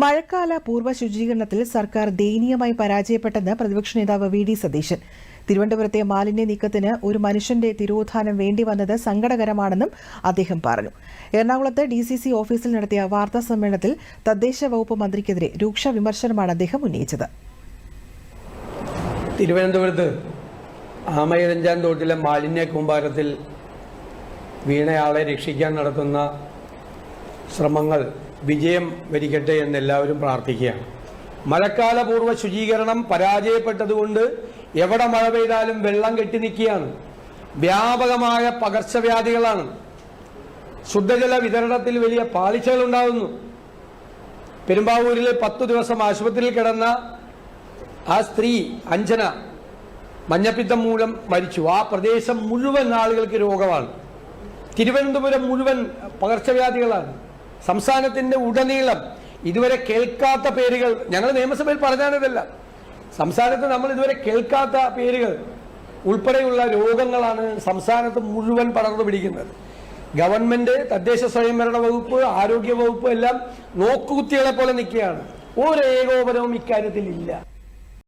മഴക്കാല പൂർവ ശുചീകരണത്തിൽ സർക്കാർ ദയനീയമായി പരാജയപ്പെട്ടെന്ന് പ്രതിപക്ഷ നേതാവ് വി ഡി സതീശൻ. തിരുവനന്തപുരത്തെ മാലിന്യ നീക്കത്തിന് ഒരു മനുഷ്യന്റെ തിരോധാനം വേണ്ടി വന്നത് സങ്കടകരമാണെന്നും അദ്ദേഹം പറഞ്ഞു. എറണാകുളത്ത് ഡി സി സി ഓഫീസിൽ നടത്തിയ വാർത്താ സമ്മേളനത്തിൽ തദ്ദേശ വകുപ്പ് മന്ത്രിക്കെതിരെ രൂക്ഷ വിമർശനമാണ് അദ്ദേഹം ഉന്നയിച്ചത്. തിരുവനന്തപുരത്ത് ആമയിരഞ്ചാൻ തോട്ടിലെ മാലിന്യ കൂമ്പാരത്തിൽ വീണയാളെ രക്ഷിക്കാൻ നടത്തുന്ന ശ്രമങ്ങൾ വിജയം വരിക്കട്ടെ എന്ന് എല്ലാവരും പ്രാർത്ഥിക്കുകയാണ്. മഴക്കാലപൂർവ ശുചീകരണം പരാജയപ്പെട്ടതുകൊണ്ട് എവിടെ മഴ പെയ്താലും വെള്ളം കെട്ടി നിൽക്കുകയാണ്. വ്യാപകമായ പകർച്ചവ്യാധികളാണ്. ശുദ്ധജല വിതരണത്തിൽ വലിയ പാളിച്ചകൾ ഉണ്ടാകുന്നു പെരുമ്പാവൂരിൽ പത്തു ദിവസം ആശുപത്രിയിൽ കിടന്ന ആ സ്ത്രീ അഞ്ജന മഞ്ഞപ്പിത്തം മൂലം മരിച്ചു. ആ പ്രദേശം മുഴുവൻ ആളുകൾക്ക് രോഗമാണ്. തിരുവനന്തപുരം മുഴുവൻ പകർച്ചവ്യാധികളാണ്. സംസ്ഥാനത്തിന്റെ ഉടനീളം ഇതുവരെ കേൾക്കാത്ത പേരുകൾ ഞങ്ങൾ നിയമസഭയിൽ പറഞ്ഞാണിതല്ല. സംസ്ഥാനത്ത് നമ്മൾ ഇതുവരെ കേൾക്കാത്ത പേരുകൾ ഉൾപ്പെടെയുള്ള രോഗങ്ങളാണ് സംസ്ഥാനത്ത് മുഴുവൻ പടർന്നു പിടിക്കുന്നത്. ഗവൺമെന്റ് തദ്ദേശ സ്വയംഭരണ വകുപ്പ് ആരോഗ്യ വകുപ്പ് എല്ലാം നോക്കുകുത്തികളെ പോലെ നിൽക്കുകയാണ്. ഒരു ഏകോപനവും ഇക്കാര്യത്തിൽ ഇല്ല.